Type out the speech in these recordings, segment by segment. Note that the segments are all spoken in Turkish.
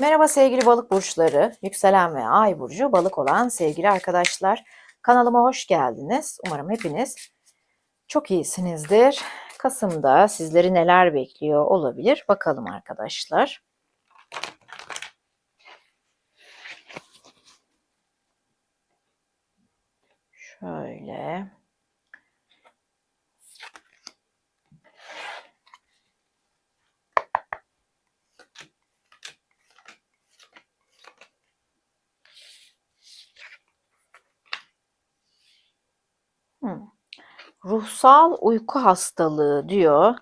Merhaba sevgili balık burçları, yükselen ve ay burcu balık olan sevgili arkadaşlar. Kanalıma hoş geldiniz. Umarım hepiniz çok iyisinizdir. Kasım'da sizleri neler bekliyor olabilir bakalım arkadaşlar. Şöyle. Ruhsal uyku hastalığı diyor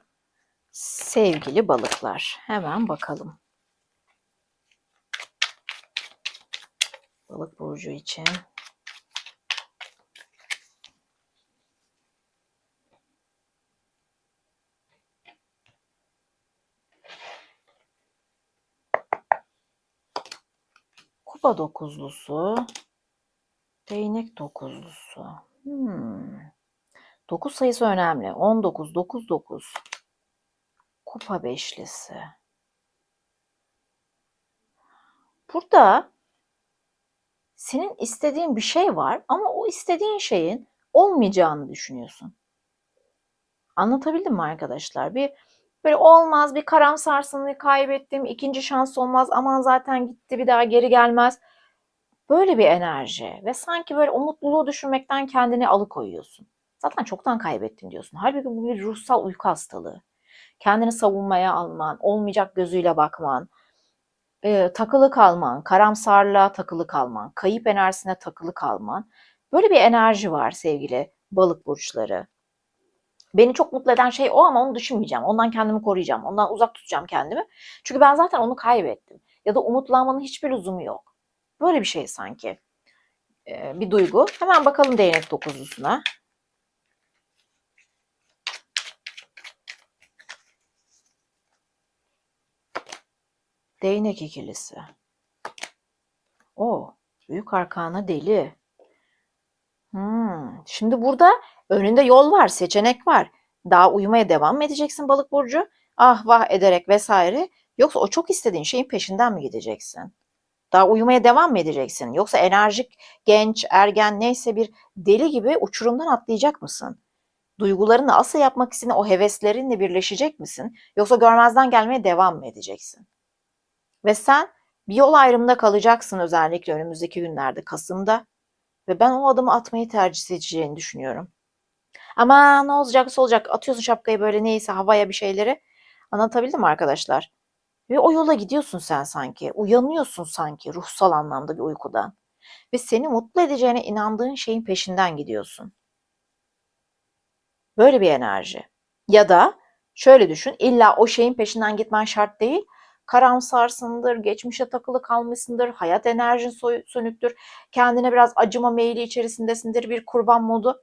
sevgili balıklar. Hemen bakalım. Balık burcu için. Kupa dokuzlusu, değnek dokuzlusu. Hmm. 9 sayısı önemli. 19, 9, 9. Kupa beşlisi. Burada senin istediğin bir şey var ama o istediğin şeyin olmayacağını düşünüyorsun. Anlatabildim mi arkadaşlar? Bir böyle olmaz, bir karamsarsınlığı kaybettim, ikinci şans olmaz, aman zaten gitti bir daha geri gelmez. Böyle bir enerji ve sanki böyle o mutluluğu düşünmekten kendini alıkoyuyorsun. Zaten çoktan kaybettin diyorsun. Halbuki bu bir ruhsal uyku hastalığı. Kendini savunmaya alman, olmayacak gözüyle bakman, e, takılı kalman, karamsarlığa takılı kalman, kayıp enerjisine takılı kalman. Böyle bir enerji var sevgili balık burçları. Beni çok mutlu eden şey o ama onu düşünmeyeceğim. Ondan kendimi koruyacağım. Ondan uzak tutacağım kendimi. Çünkü ben zaten onu kaybettim. Ya da umutlanmanın hiçbir lüzumu yok. Böyle bir şey sanki. Ee, bir duygu. Hemen bakalım değnek dokuzlusuna. Değnek ikilisi. O büyük arkana deli. Hmm. Şimdi burada önünde yol var, seçenek var. Daha uyumaya devam mı edeceksin balık burcu? Ah vah ederek vesaire. Yoksa o çok istediğin şeyin peşinden mi gideceksin? Daha uyumaya devam mı edeceksin? Yoksa enerjik, genç, ergen neyse bir deli gibi uçurumdan atlayacak mısın? Duygularını asıl yapmak istediğin o heveslerinle birleşecek misin? Yoksa görmezden gelmeye devam mı edeceksin? Ve sen bir yol ayrımında kalacaksın özellikle önümüzdeki günlerde Kasım'da. Ve ben o adımı atmayı tercih edeceğini düşünüyorum. Ama ne olacaksa olacak. Atıyorsun şapkayı böyle neyse havaya bir şeyleri. Anlatabildim arkadaşlar? Ve o yola gidiyorsun sen sanki. Uyanıyorsun sanki ruhsal anlamda bir uykudan. Ve seni mutlu edeceğine inandığın şeyin peşinden gidiyorsun. Böyle bir enerji. Ya da şöyle düşün. illa o şeyin peşinden gitmen şart değil karamsarsındır, geçmişe takılı kalmışsındır, hayat enerjin sönüktür, kendine biraz acıma meyli içerisindesindir, bir kurban modu.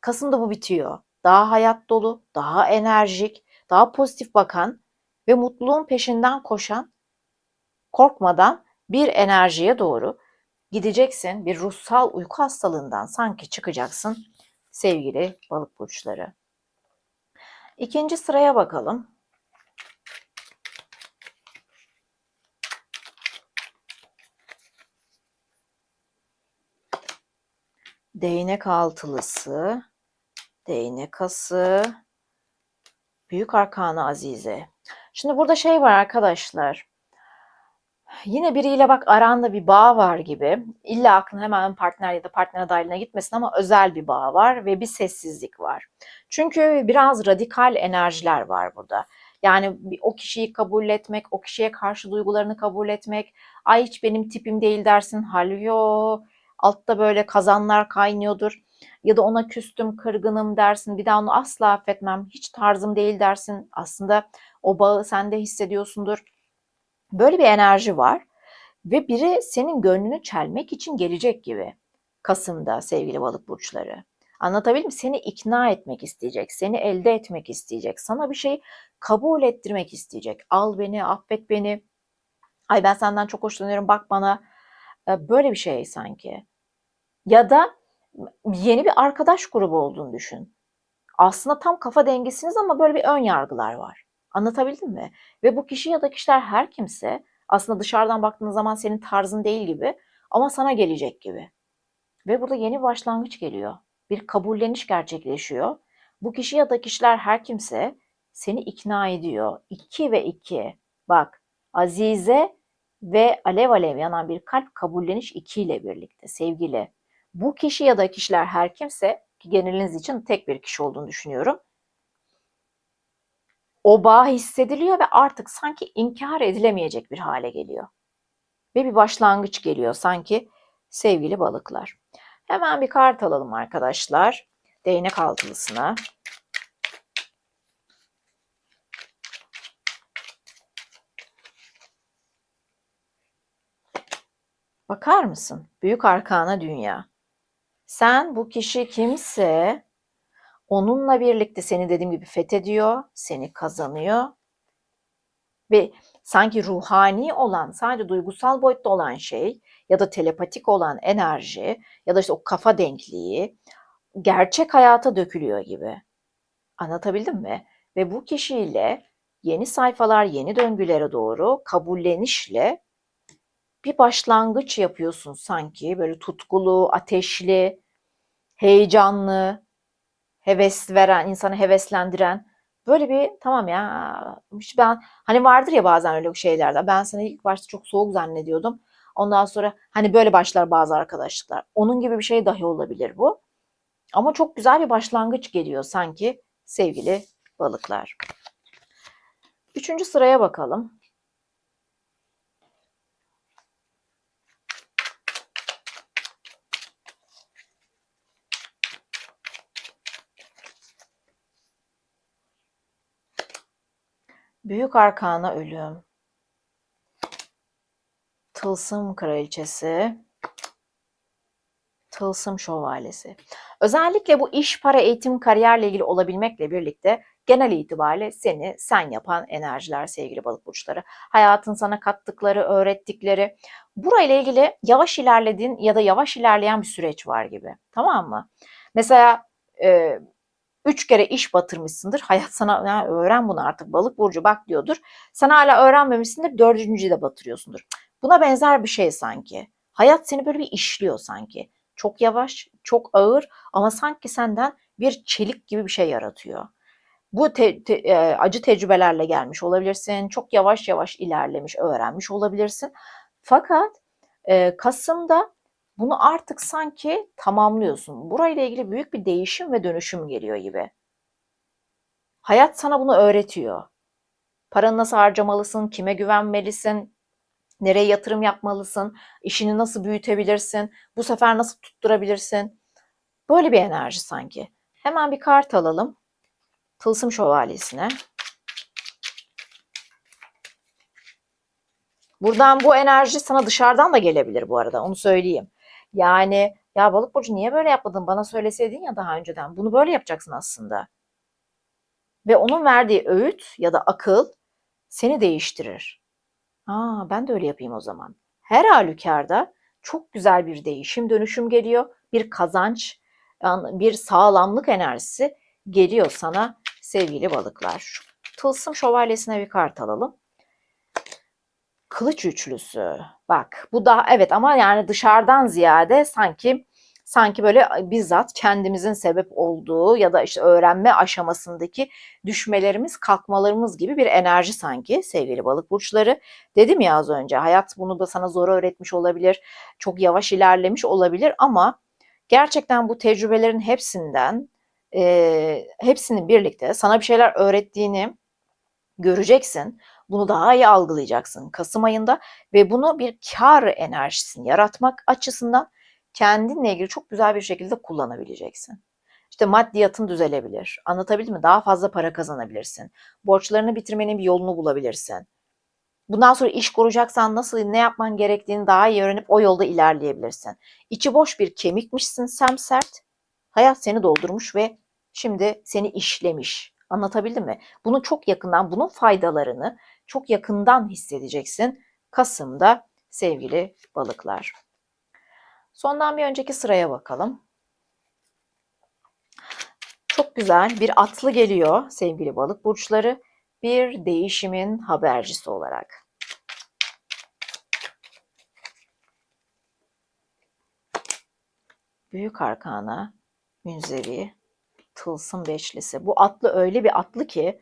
Kasım'da bu bitiyor. Daha hayat dolu, daha enerjik, daha pozitif bakan ve mutluluğun peşinden koşan, korkmadan bir enerjiye doğru gideceksin. Bir ruhsal uyku hastalığından sanki çıkacaksın sevgili balık burçları. İkinci sıraya bakalım. değnek altılısı, değnek ası, büyük arkana azize. Şimdi burada şey var arkadaşlar. Yine biriyle bak aranda bir bağ var gibi. İlla aklına hemen partner ya da partner adaylığına gitmesin ama özel bir bağ var ve bir sessizlik var. Çünkü biraz radikal enerjiler var burada. Yani o kişiyi kabul etmek, o kişiye karşı duygularını kabul etmek. Ay hiç benim tipim değil dersin. Halbuki o altta böyle kazanlar kaynıyordur. Ya da ona küstüm, kırgınım dersin. Bir daha onu asla affetmem. Hiç tarzım değil dersin. Aslında o bağı sen de hissediyorsundur. Böyle bir enerji var. Ve biri senin gönlünü çelmek için gelecek gibi. Kasım'da sevgili balık burçları. Anlatabildim mi? Seni ikna etmek isteyecek, seni elde etmek isteyecek, sana bir şey kabul ettirmek isteyecek. Al beni, affet beni. Ay ben senden çok hoşlanıyorum, bak bana Böyle bir şey sanki. Ya da yeni bir arkadaş grubu olduğunu düşün. Aslında tam kafa dengesiniz ama böyle bir ön yargılar var. Anlatabildim mi? Ve bu kişi ya da kişiler her kimse Aslında dışarıdan baktığın zaman senin tarzın değil gibi ama sana gelecek gibi. Ve burada yeni başlangıç geliyor. Bir kabulleniş gerçekleşiyor. Bu kişi ya da kişiler her kimse seni ikna ediyor. İki ve iki. Bak Azize ve alev alev yanan bir kalp kabulleniş iki ile birlikte sevgili. Bu kişi ya da kişiler her kimse ki geneliniz için tek bir kişi olduğunu düşünüyorum. O bağ hissediliyor ve artık sanki inkar edilemeyecek bir hale geliyor. Ve bir başlangıç geliyor sanki sevgili balıklar. Hemen bir kart alalım arkadaşlar. Değnek altılısına. Bakar mısın? Büyük arkana dünya. Sen bu kişi kimse onunla birlikte seni dediğim gibi fethediyor, seni kazanıyor ve sanki ruhani olan, sadece duygusal boyutta olan şey ya da telepatik olan enerji ya da işte o kafa denkliği gerçek hayata dökülüyor gibi. Anlatabildim mi? Ve bu kişiyle yeni sayfalar, yeni döngülere doğru kabullenişle bir başlangıç yapıyorsun sanki. Böyle tutkulu, ateşli, heyecanlı, heves veren, insanı heveslendiren böyle bir tamam ya ben hani vardır ya bazen öyle şeylerde ben seni ilk başta çok soğuk zannediyordum. Ondan sonra hani böyle başlar bazı arkadaşlıklar. Onun gibi bir şey dahi olabilir bu. Ama çok güzel bir başlangıç geliyor sanki sevgili balıklar. Üçüncü sıraya bakalım. Büyük Arkana Ölüm. Tılsım Kraliçesi. Tılsım Şövalyesi. Özellikle bu iş, para, eğitim, kariyerle ilgili olabilmekle birlikte genel itibariyle seni sen yapan enerjiler sevgili balık burçları. Hayatın sana kattıkları, öğrettikleri. Burayla ilgili yavaş ilerlediğin ya da yavaş ilerleyen bir süreç var gibi. Tamam mı? Mesela e, üç kere iş batırmışsındır. Hayat sana ya öğren bunu artık balık burcu bak diyordur. Sen hala öğrenmemişsindir. Dördüncüyü de batırıyorsundur. Buna benzer bir şey sanki. Hayat seni böyle bir işliyor sanki. Çok yavaş, çok ağır ama sanki senden bir çelik gibi bir şey yaratıyor. Bu te, te, e, acı tecrübelerle gelmiş olabilirsin. Çok yavaş yavaş ilerlemiş, öğrenmiş olabilirsin. Fakat e, Kasım'da bunu artık sanki tamamlıyorsun. Burayla ilgili büyük bir değişim ve dönüşüm geliyor gibi. Hayat sana bunu öğretiyor. Paranı nasıl harcamalısın, kime güvenmelisin, nereye yatırım yapmalısın, işini nasıl büyütebilirsin, bu sefer nasıl tutturabilirsin. Böyle bir enerji sanki. Hemen bir kart alalım. Tılsım Şövalyesi'ne. Buradan bu enerji sana dışarıdan da gelebilir bu arada onu söyleyeyim. Yani ya balık burcu niye böyle yapmadın bana söyleseydin ya daha önceden bunu böyle yapacaksın aslında. Ve onun verdiği öğüt ya da akıl seni değiştirir. Aa, ben de öyle yapayım o zaman. Her halükarda çok güzel bir değişim dönüşüm geliyor. Bir kazanç, bir sağlamlık enerjisi geliyor sana sevgili balıklar. Tılsım şövalyesine bir kart alalım. Kılıç üçlüsü. Bak bu da evet ama yani dışarıdan ziyade sanki sanki böyle bizzat kendimizin sebep olduğu ya da işte öğrenme aşamasındaki düşmelerimiz, kalkmalarımız gibi bir enerji sanki sevgili balık burçları. Dedim ya az önce hayat bunu da sana zor öğretmiş olabilir, çok yavaş ilerlemiş olabilir ama gerçekten bu tecrübelerin hepsinden e, hepsinin birlikte sana bir şeyler öğrettiğini göreceksin. Bunu daha iyi algılayacaksın Kasım ayında ve bunu bir kar enerjisini yaratmak açısından kendinle ilgili çok güzel bir şekilde kullanabileceksin. İşte maddiyatın düzelebilir. Anlatabildim mi? Daha fazla para kazanabilirsin. Borçlarını bitirmenin bir yolunu bulabilirsin. Bundan sonra iş kuracaksan nasıl ne yapman gerektiğini daha iyi öğrenip o yolda ilerleyebilirsin. İçi boş bir kemikmişsin sem sert. Hayat seni doldurmuş ve şimdi seni işlemiş. Anlatabildim mi? Bunu çok yakından, bunun faydalarını çok yakından hissedeceksin Kasım'da sevgili balıklar. Sondan bir önceki sıraya bakalım. Çok güzel bir atlı geliyor sevgili balık burçları. Bir değişimin habercisi olarak. Büyük Arkana, Münzevi, Tılsım Beşlisi. Bu atlı öyle bir atlı ki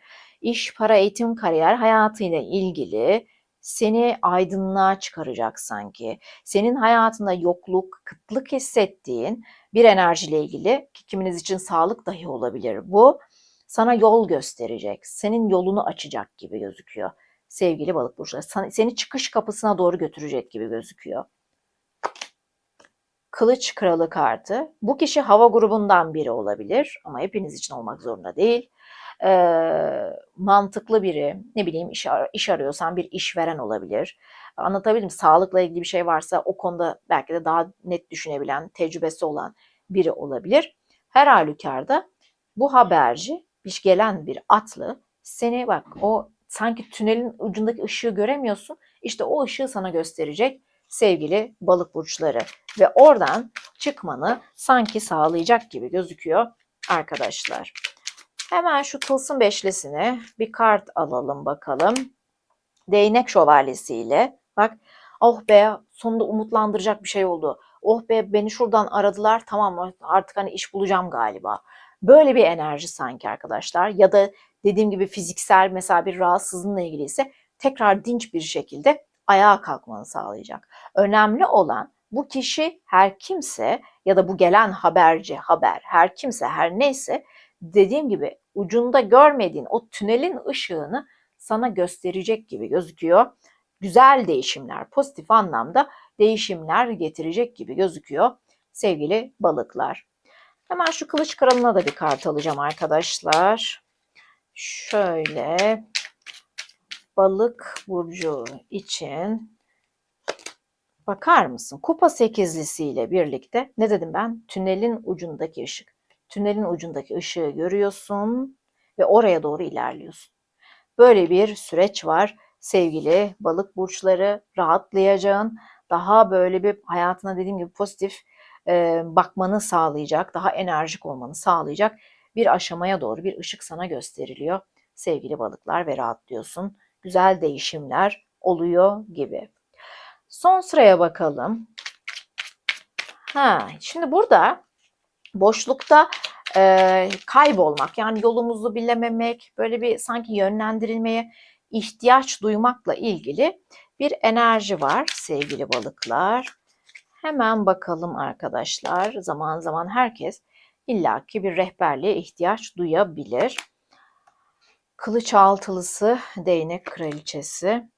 iş, para, eğitim, kariyer hayatıyla ilgili seni aydınlığa çıkaracak sanki. Senin hayatında yokluk, kıtlık hissettiğin bir enerjiyle ilgili ki kiminiz için sağlık dahi olabilir bu. Sana yol gösterecek, senin yolunu açacak gibi gözüküyor. Sevgili balık burçları, seni çıkış kapısına doğru götürecek gibi gözüküyor. Kılıç Kralı kartı. Bu kişi hava grubundan biri olabilir ama hepiniz için olmak zorunda değil. Ee, mantıklı biri, ne bileyim iş, ar- iş arıyorsan bir işveren olabilir. Anlatabildim? Sağlıkla ilgili bir şey varsa o konuda belki de daha net düşünebilen, tecrübesi olan biri olabilir. Her halükarda bu haberci, bir gelen bir atlı seni bak o sanki tünelin ucundaki ışığı göremiyorsun. İşte o ışığı sana gösterecek sevgili balık burçları ve oradan çıkmanı sanki sağlayacak gibi gözüküyor arkadaşlar. Hemen şu tılsım beşlisine bir kart alalım bakalım. Değnek şövalyesiyle. Bak oh be sonunda umutlandıracak bir şey oldu. Oh be beni şuradan aradılar tamam artık hani iş bulacağım galiba. Böyle bir enerji sanki arkadaşlar. Ya da dediğim gibi fiziksel mesela bir rahatsızlığınla ilgili ise tekrar dinç bir şekilde ayağa kalkmanı sağlayacak. Önemli olan bu kişi her kimse ya da bu gelen haberci haber her kimse her neyse dediğim gibi ucunda görmediğin o tünelin ışığını sana gösterecek gibi gözüküyor. Güzel değişimler, pozitif anlamda değişimler getirecek gibi gözüküyor sevgili balıklar. Hemen şu kılıç kralına da bir kart alacağım arkadaşlar. Şöyle balık burcu için bakar mısın? Kupa sekizlisiyle birlikte ne dedim ben? Tünelin ucundaki ışık. Tünelin ucundaki ışığı görüyorsun ve oraya doğru ilerliyorsun. Böyle bir süreç var sevgili balık burçları rahatlayacağın, daha böyle bir hayatına dediğim gibi pozitif e, bakmanı sağlayacak, daha enerjik olmanı sağlayacak bir aşamaya doğru bir ışık sana gösteriliyor sevgili balıklar ve rahatlıyorsun. Güzel değişimler oluyor gibi. Son sıraya bakalım. Ha, şimdi burada boşlukta e, kaybolmak yani yolumuzu bilememek, böyle bir sanki yönlendirilmeye ihtiyaç duymakla ilgili bir enerji var sevgili balıklar. Hemen bakalım arkadaşlar. Zaman zaman herkes illaki bir rehberliğe ihtiyaç duyabilir. Kılıç altılısı, değnek kraliçesi,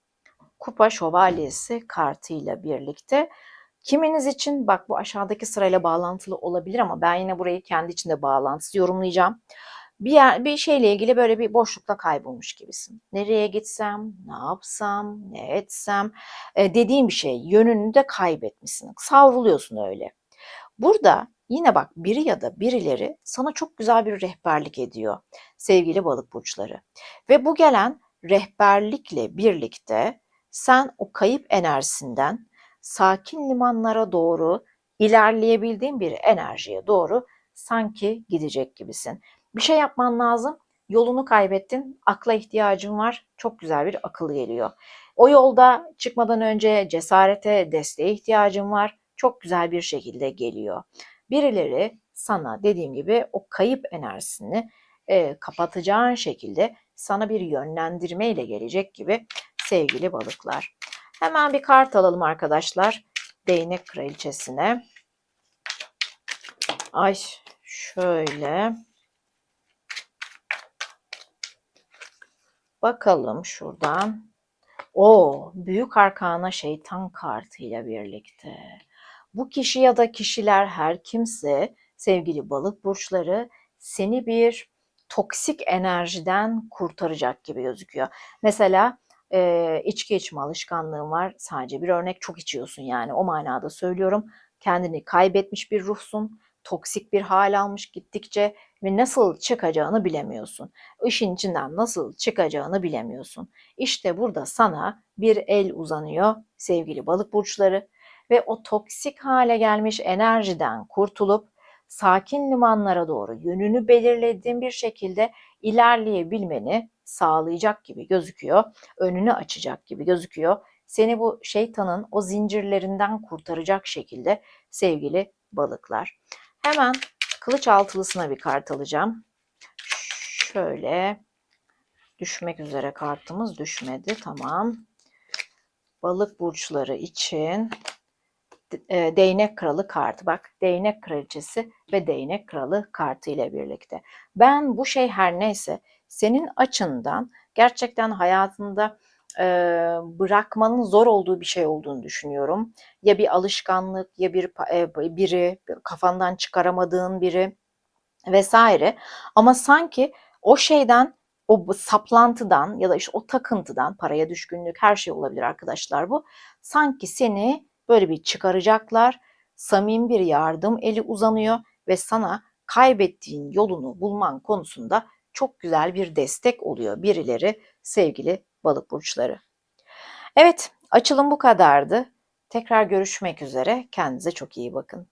kupa şövalyesi kartıyla birlikte Kiminiz için bak bu aşağıdaki sırayla bağlantılı olabilir ama ben yine burayı kendi içinde bağlantısı yorumlayacağım. Bir, yer, bir şeyle ilgili böyle bir boşlukta kaybolmuş gibisin. Nereye gitsem, ne yapsam, ne etsem e, dediğim bir şey yönünü de kaybetmişsin. Savruluyorsun öyle. Burada yine bak biri ya da birileri sana çok güzel bir rehberlik ediyor sevgili balık burçları. Ve bu gelen rehberlikle birlikte sen o kayıp enerjisinden sakin limanlara doğru ilerleyebildiğin bir enerjiye doğru sanki gidecek gibisin. Bir şey yapman lazım. Yolunu kaybettin. Akla ihtiyacın var. Çok güzel bir akıl geliyor. O yolda çıkmadan önce cesarete, desteğe ihtiyacın var. Çok güzel bir şekilde geliyor. Birileri sana dediğim gibi o kayıp enerjisini e, kapatacağın şekilde sana bir yönlendirme ile gelecek gibi sevgili balıklar. Hemen bir kart alalım arkadaşlar. Değnek kraliçesine. Ay şöyle. Bakalım şuradan. O büyük arkana şeytan kartıyla birlikte. Bu kişi ya da kişiler her kimse sevgili balık burçları seni bir toksik enerjiden kurtaracak gibi gözüküyor. Mesela e, içki içme alışkanlığın var. Sadece bir örnek çok içiyorsun yani o manada söylüyorum. Kendini kaybetmiş bir ruhsun. Toksik bir hal almış gittikçe ve nasıl çıkacağını bilemiyorsun. İşin içinden nasıl çıkacağını bilemiyorsun. İşte burada sana bir el uzanıyor sevgili balık burçları ve o toksik hale gelmiş enerjiden kurtulup sakin limanlara doğru yönünü belirlediğin bir şekilde ilerleyebilmeni sağlayacak gibi gözüküyor. Önünü açacak gibi gözüküyor. Seni bu şeytanın o zincirlerinden kurtaracak şekilde sevgili balıklar. Hemen kılıç altılısına bir kart alacağım. Şöyle düşmek üzere kartımız düşmedi. Tamam. Balık burçları için e, değnek kralı kartı. Bak değnek kraliçesi ve değnek kralı kartı ile birlikte. Ben bu şey her neyse senin açından gerçekten hayatında e, bırakmanın zor olduğu bir şey olduğunu düşünüyorum. Ya bir alışkanlık ya bir e, biri kafandan çıkaramadığın biri vesaire. Ama sanki o şeyden o saplantıdan ya da işte o takıntıdan paraya düşkünlük her şey olabilir arkadaşlar bu. Sanki seni böyle bir çıkaracaklar. Samimi bir yardım eli uzanıyor ve sana kaybettiğin yolunu bulman konusunda çok güzel bir destek oluyor birileri sevgili balık burçları. Evet, açılım bu kadardı. Tekrar görüşmek üzere. Kendinize çok iyi bakın.